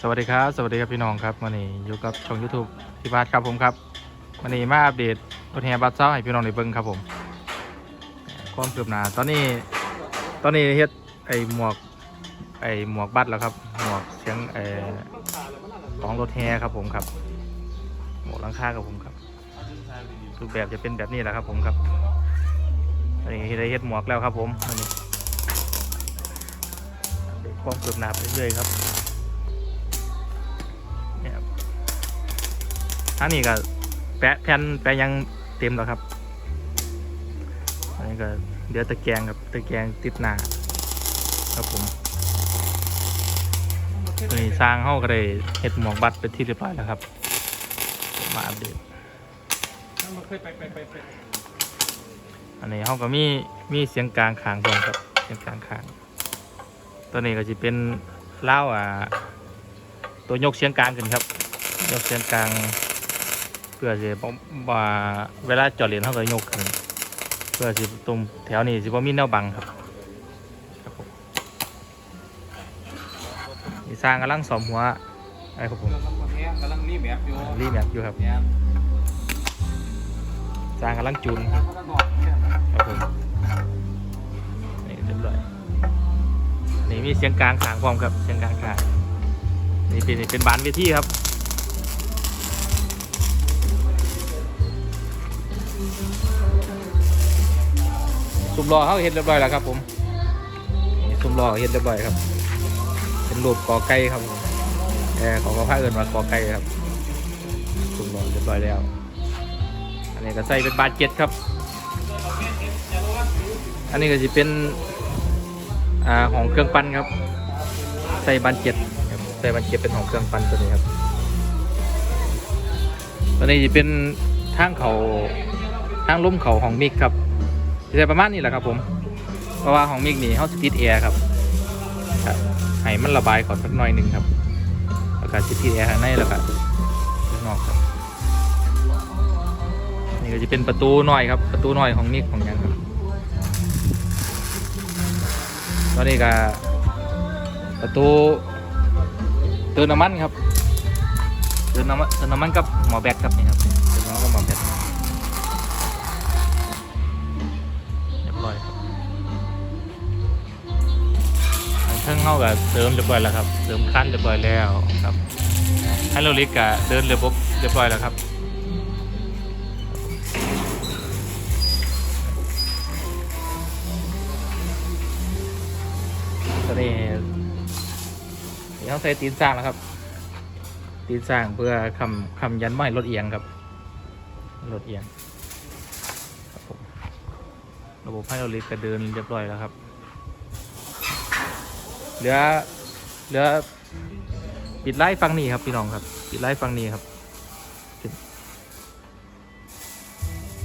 สวัสดีครับ สวัสดีครับพี่น้องครับวันนี้อยู่กับช่อง YouTube พี่บาสครับผมครับวันนี้มาอัปเดตรถแห่บัสเซ้าให้พี่น้องได้เบิ่งครับผมความคืบหน้าตอนนี้ตอนนี้เฮ็ดไอหมวกไอหมวกบัสแล้วครับหมวกเสียงไอของรถแห่ครับผมครับหมวกลังค่าครับผมครับรูปแบบจะเป็นแบบนี้แหละครับผมครับตอนนี้ได้เฮ็ดหมวกแล้วครับผมวันนี้ความคืบหน้าไปเรื่อยๆครับ อันนี้ก็แปะแผ่นแปะยังเต็มแล้วครับ อันนี้ก็เดี๋ยวตะแกรงครับตะแกรงติดหน้าครับผมนี่สร้างห้องก็ได้เห็ดหมวกบัตรเป็นที่เรียบร้อยแล้วครับ มาอัปเดตอันนี้ห้องก็มีมีเสียงกลางขางบนครับเสียงกลางขาง ตัวนี้ก็จะเป็นเล่าอ่าตัวยกเสียงกลางขึ้นครับ ยกเสียงกลาง เพื่อจะบ่ว่าเวลาจอดเหรียญเขาก็ยกขึ้นเพื่อสิตรงแถวนี้สิบ่มีแนวบังครับครับผมนี่สร้างกำลังสอมหัวไอ้ครับผมกำลังรีบแบบอยู่รีแมปอยู่ครับสร้างกำลังจูนครับบครับผมนี่เรียบร้อยนี่มีเสียงกลางขางพร้อมครับเสียงกลางขางนี่เป็นเป็นบานเวทีครับ ซุ่มรอเขาเห็นเรียบร้อยแล้วครับ ผมนี่ซุ่มรอเห็นเรียบร้อยครับ เป็นรูปกอไก่ครับผมแอของกระพาเอินมากอไก่ครับซุ่มรอเรียบร้อยแล้ว อันนี้ก็ใส่เป็นบาทเจ็ดครับ อันนี้ก็จะเป็นอ่าของเครื่องปั้นครับ ใส่บานเจ็ดครับใส่บานเจ็ดเป็นของเครื่องปั้นตัวนี้ครับตัวนี้จะเป็นทางเขาทางลุ่มเขาของมิกครับ จะใส่ประมาณนี้แหละครับผม เพราะว่าของมิกนี่เขาสปีดแอร์ครับให้มันระบายก่อนสักหน่อยหนึ่งครับแล้วก็สปีดแอร์ข้างในแล้วก็ข้างนอกครับนี่ก็จะเป็นประตูหน่อยครับ ประตูหน่อยของมิกของยังครับตอนนี้ก็ประตูเติมน้ำมันครับเติมน้ำมันเติมน้ำมันกับหมอแบตครับนี่ครับเติมน้ำมันกับหมอแบต ทางเครื่องเข้ากับเติมเรียบร้อยแล้วครับเติมคั้นเรียบร้อยแล้วครับให้เราลิกกะเดินเรียบเรียบร้อยแล้วครับตอนนี้เดี๋ยวต้องใส่ตีนสร้างแล้วครับ ตีนสร้างเพื่อคำคำยันไม่รถเอียงครับรถเอียงครับผมระบบไฮดรลิกก็เดินเรียบร้อยแล้วครับ เหลือเหลือปิดไล่ฟังนี้ครับพี่น้องครับ ปิดไล่ฟังนี้ครับ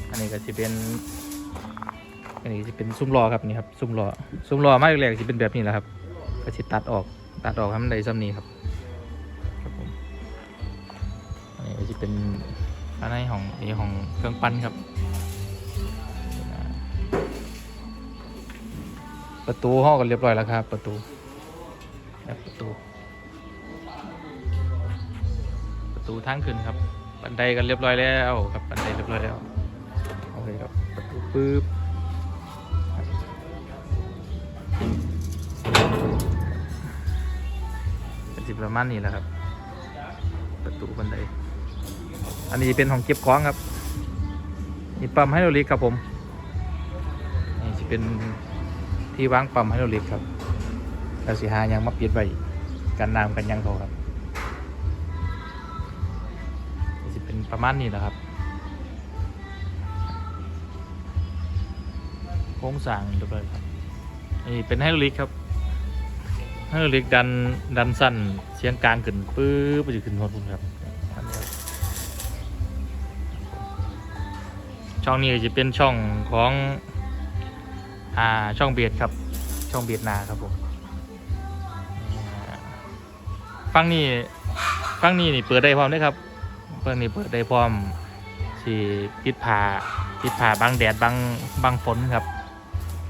อันนี้ก็จะเป็น อันนี้จะเป็นซุ้มล้อครับนี่ครับซุ้มล้อซุ้มล้อมากแรกจะเป็นแบบนี้แหละครับ ก็จะตัดออกตัดออกให้มันได้ซ้ำนี้ครับครับผมอันนี้ก็จะเป็นอันในของนี่ของเครื่องปั้นครับประตูห้องกันเรียบร้อยแล้วครับ ประตู แบบประตู ประตูทางขึ้นครับ บันไดกันเรียบร้อยแล้วครับบันไดเรียบร้อยแล้วโอเคครับประตูปึ๊บเป็นสิบประมาณนี้แหละครับ ประตูบันได อันนี้เป็นของเก็บของครับนี่ปั๊มไฮโดรลิกครับผมนี่จะเป็นที่วางปั๊มไฮโดรลิกครับ แล้วสิหายังมาปิดไว้กันน้ำกันยังเขาครับจะเป็นประมาณนี้แหละครับโครงสางเรียบร้อยครับนี่เป็นไฮโดรลิกครับไฮโดรลิกดันดันสั้นเสียงกลางขึ้นปื้อไปจะขึ้นหมดพุ่นครับช่องนี้จะเป็นช่องของอ่าช่องเบียดครับ ช่องเบียดนาครับผม ฟังนี่ฟังนี่นี่เปิดได้พร้อมด้วยครับฟังนี่เปิดได้พร้อมที่ปิดผ่าปิดผ่าบังแดดบังบังฝนครับ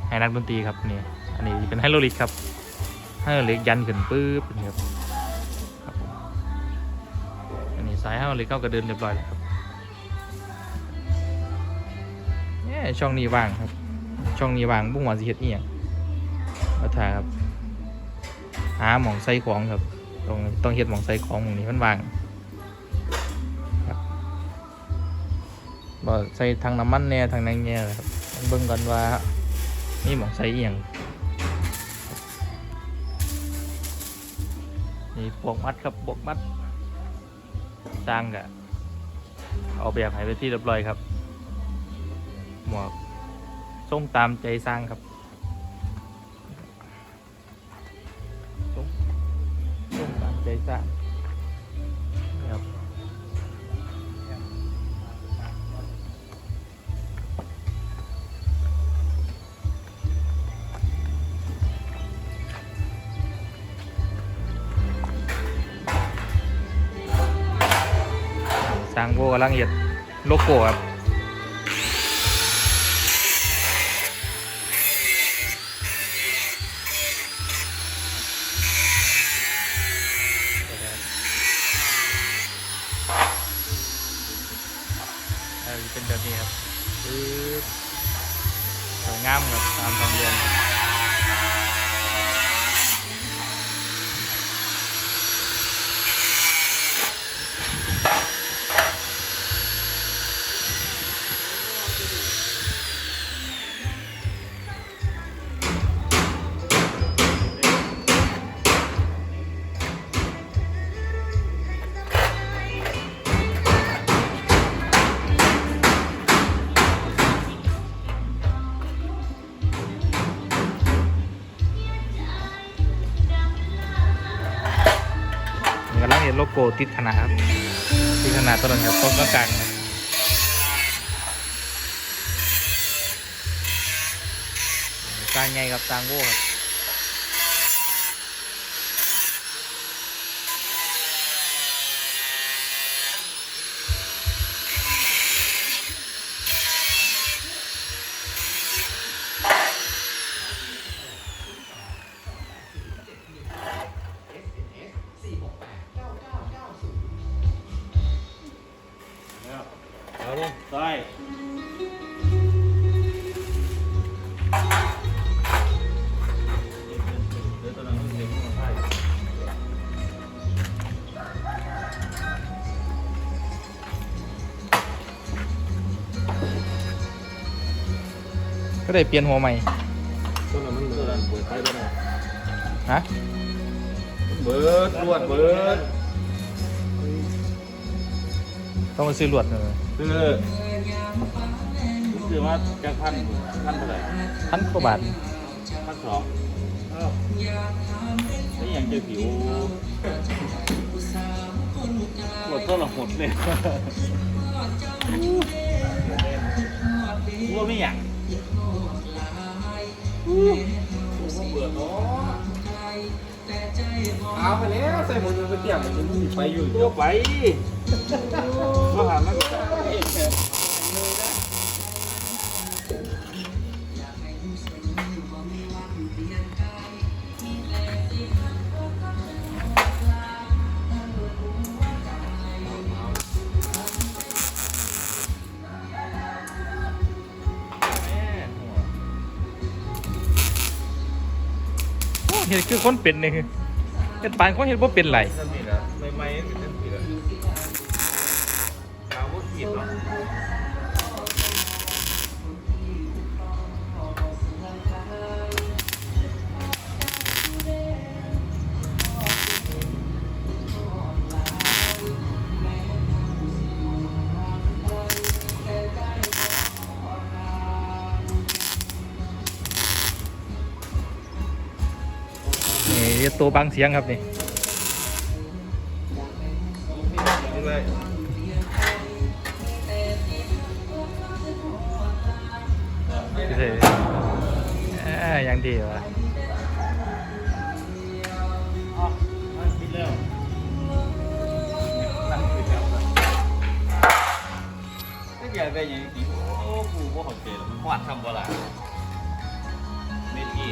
ให้นักดนตรีครับนี่อันนี้เป็นไฮโดรลิกครับให้เหล็กยันขึ้นปื๊บครับครับผมสายห้าเลยเข้ากระเดินเรียบร้อยแล้วครับเนี่ยช่องนี้ว่างครับ ช่องนี้ว่างบุ้งหวานสิเฮ็ดอีหยังมาถ่ายครับหาหมองใส่ของครับ ต้องต้องเฮ็ดหมองใส่ของหมองนี้มันว่างครับบ่ใส่ทางน้ำมันแน่ทางนั้นแน่ครับเบิ่งกันว่านี่หมองใส่เอียงนี่ปวกมัดครับปวกมัดสร้างกะเอาแบบให้ไปนที่เรียบร้อยครับ หมวกทรงตามใจสร้างครับ ใจสร้างครับสร้างโบกำลังเห็ดโลโก้ครับามครับตามทองเรีย โกติธนาครับติธนาตัวนึงครับต้นก็กลางกลางไงครับตางโวครับ เอาลงใต้เดี๋ยวตอนนั้นเดี๋ยวมาใต้ก็ได้เปลี่ยนหัวใหม่ตอนนั้นมันตอนนั้นเปิดไฟตอนนั้นฮะเบิร์ดรวดเบิร์ดต้องมาซื้อลวดเลย คือคือว่าจะพันพันเท่าไหร่พันกว่าบาทพันสองนี่ยังจะผิวหมดก็หลหดเลยว่าไม่อยากเบื่อเนาะเอาไปแล้วใส่หมดมันไปเตรียมมันไปอยู่ตัวไปก็หามัน เห็ดคือคนเป็นเนี่ยคือเห็ดปานคนเห็ดว่าเป็นไรท่านมีนะไม่ไม่เป็นท่านมีนะชาวพุทธกิจเนาะ ตัวบางเสียงครับนี่ดีเลยยังดีวะอ๋อมันปิดแล้วตั้งปิดแล้วถ้าอยากได้ยังกี่โอ้กูว่าเขาเจอมันหวาดทำบ่ล่ะเมที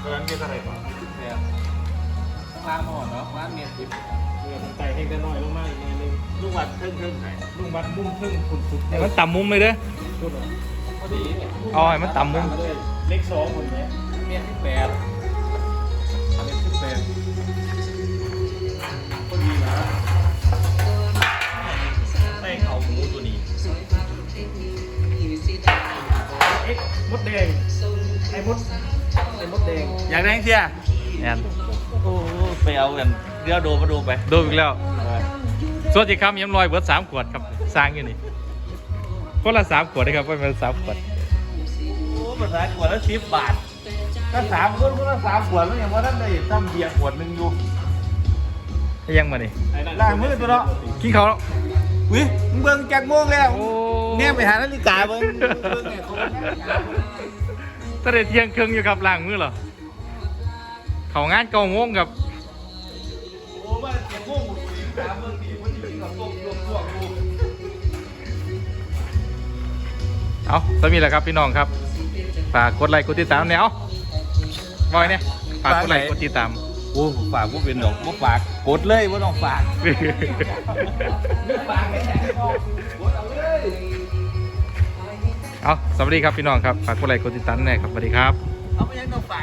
ตอนนั้นเมทอะไรก่อน เนี่ยร้านหมดเนาะร้าเมียติดเออมันไต่ให้กันหน่อยลงมาอีกหน่อยนึงลูกวัดเครื่องเครื่องไหนลุงวัดมุ้งครึ่งขุดสุดให้มันต่ำมุมเลยเด้อ ขุดพอดีเนี่ยเอาให้มันต่ำมุมเลขสองคนเนี้ยเมียที่แปดอันนี้ที่แปดพอดีนะใส่เขาหมูตัวนี้เอ็กมดแดงไอ้มดไอ้มดแดงอยากได้เสีย แอนโอ้ไปเอากันเดี๋ยวโดมาดูไปโดนอีกแล้วส่วนที่คำย้ำลอยเบิร์ดสามขวดครับสร้างอยู่นี่คนละสามขวดนะครับไม่เป็นสามขวดโอ้ภาษาขวดละสิบบาทถ้าสามคนคนละสามขวดแล้วยังว่าท่านได้ตั้มเบียร์ขวดหนึ่งอยู่ให้ยังมานี่ล้างมือตัวเนาะกินเขาวแล้ววิมึงเบิ่งจากโมงแล้วโอ้เนี่ยไปหานาฬิกาเบิ่งเบิ่งไงเขาเนี่ยตะเดเที่ยงครึ่งอยู่ครับล้างมือเหรอ เขางานเก่าโมงกับโอ้ว่าเสียงโมงกูสิถามเบิ่งดีมันอยู่ที่กับต้มลวกลวกดูเอาสมีแหละครับพี่น้องครับฝากกดไลค์กดติดตามเนี่ยเอาบอยเนี่ยฝากกดไลค์กดติดตามโอ้ฝากว่าเป็นดอกว่าฝากกดเลยว่าต้องฝากฝากไม่ได้กดเอาเลยเอาสวัสดีครับพี่น้องครับฝากกดไลค์กดติดตามแน่ครับสวัสดีครับเอาไปยังต้องฝาก